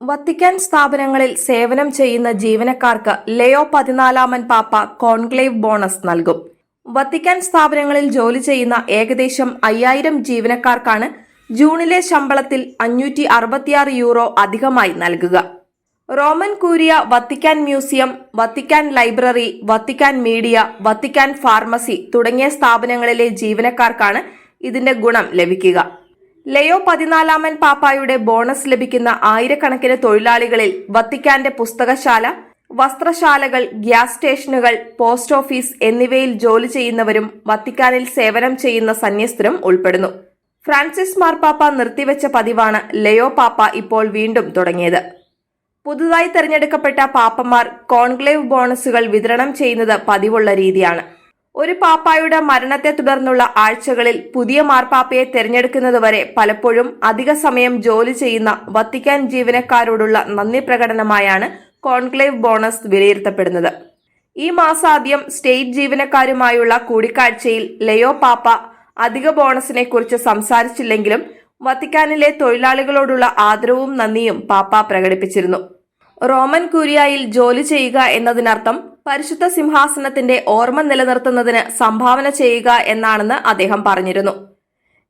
Vatican സ്ഥാപനങ്ങളിൽ സേവനം ചെയ്യുന്ന ജീവനക്കാർക്ക് ലയോ പതിനാലാമൻ പാപ്പ കോൺക്ലേവ് ബോണസ് നൽകും. വത്തിക്കാൻ സ്ഥാപനങ്ങളിൽ ജോലി ചെയ്യുന്ന ഏകദേശം അയ്യായിരം ജീവനക്കാർക്കാണ് ജൂണിലെ ശമ്പളത്തിൽ അഞ്ഞൂറ്റി അറുപത്തിയാറ് യൂറോ അധികമായി നൽകുക. Roman Curia Vatican museum Vatican library Vatican media Vatican pharmacy തുടങ്ങിയ സ്ഥാപനങ്ങളിലെ ജീവനക്കാർക്കാണ് ഇതിന്റെ ഗുണം ലഭിക്കുക. ലയോ പതിനാലാമൻ പാപ്പായുടെ ബോണസ് ലഭിക്കുന്ന ആയിരക്കണക്കിന് തൊഴിലാളികളിൽ വത്തിക്കാന്റെ പുസ്തകശാല വസ്ത്രശാലകൾ ഗ്യാസ് സ്റ്റേഷനുകൾ പോസ്റ്റ് ഓഫീസ് എന്നിവയിൽ ജോലി ചെയ്യുന്നവരും വത്തിക്കാനിൽ സേവനം ചെയ്യുന്ന സന്യസ്തരും ഉൾപ്പെടുന്നു. ഫ്രാൻസിസ് മാർപ്പാപ്പ നിർത്തിവെച്ച പതിവാണ് ലയോ പാപ്പ ഇപ്പോൾ വീണ്ടും തുടങ്ങിയത്. പുതുതായി തെരഞ്ഞെടുക്കപ്പെട്ട പാപ്പമാർ കോൺക്ലേവ് ബോണസുകൾ വിതരണം ചെയ്യുന്നത് പതിവുള്ള രീതിയാണ്. ഒരു പാപ്പായുടെ മരണത്തെ തുടർന്നുള്ള ആഴ്ചകളിൽ പുതിയ മാർപ്പാപ്പയെ തെരഞ്ഞെടുക്കുന്നതുവരെ പലപ്പോഴും അധിക സമയം ജോലി ചെയ്യുന്ന വത്തിക്കാൻ ജീവനക്കാരോടുള്ള നന്ദി പ്രകടനമായാണ് കോൺക്ലേവ് ബോണസ് വിലയിരുത്തപ്പെടുന്നത്. ഈ മാസാദ്യം സ്റ്റേറ്റ് ജീവനക്കാരുമായുള്ള കൂടിക്കാഴ്ചയിൽ ലയോ പാപ്പ അധിക ബോണസിനെ കുറിച്ച് സംസാരിച്ചില്ലെങ്കിലും വത്തിക്കാനിലെ തൊഴിലാളികളോടുള്ള ആദരവും നന്ദിയും പാപ്പ പ്രകടിപ്പിച്ചിരുന്നു. റോമൻ കുരിയായിൽ ജോലി ചെയ്യുക എന്നതിനർത്ഥം പരിശുദ്ധ സിംഹാസനത്തിന്റെ ഓർമ്മ നിലനിർത്തുന്നതിന് സംഭാവന ചെയ്യുക എന്നാണെന്ന് അദ്ദേഹം പറഞ്ഞിരുന്നു.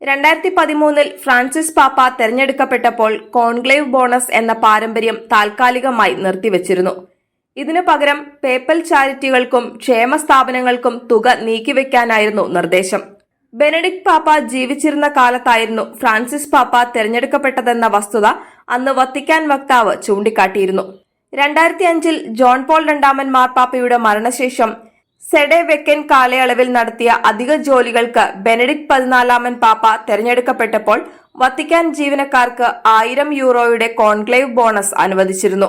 രണ്ടായിരത്തി പതിമൂന്നിൽ ഫ്രാൻസിസ് പാപ്പ തെരഞ്ഞെടുക്കപ്പെട്ടപ്പോൾ കോൺക്ലേവ് ബോണസ് എന്ന പാരമ്പര്യം താൽക്കാലികമായി നിർത്തിവച്ചിരുന്നു. ഇതിനു പകരം പേപ്പൽ ചാരിറ്റികൾക്കും ക്ഷേമ സ്ഥാപനങ്ങൾക്കും തുക നീക്കിവെക്കാനായിരുന്നു നിർദ്ദേശം. ബെനഡിക് പാപ്പ ജീവിച്ചിരുന്ന കാലത്തായിരുന്നു ഫ്രാൻസിസ് പാപ്പ തെരഞ്ഞെടുക്കപ്പെട്ടതെന്ന വസ്തുത അന്ന് വത്തിക്കാൻ വക്താവ് ചൂണ്ടിക്കാട്ടിയിരുന്നു. രണ്ടായിരത്തി അഞ്ചിൽ ജോൺ പോൾ രണ്ടാമൻ മാർപ്പാപ്പയുടെ മരണശേഷം സെഡെ വെക്കൻ കാലയളവിൽ നടത്തിയ അധിക ജോലികൾക്ക് ബെനഡിക്ട് പതിനാലാമൻ പാപ്പ തെരഞ്ഞെടുക്കപ്പെട്ടപ്പോൾ വത്തിക്കാൻ ജീവനക്കാർക്ക് ആയിരം യൂറോയുടെ കോൺക്ലേവ് ബോണസ് അനുവദിച്ചിരുന്നു.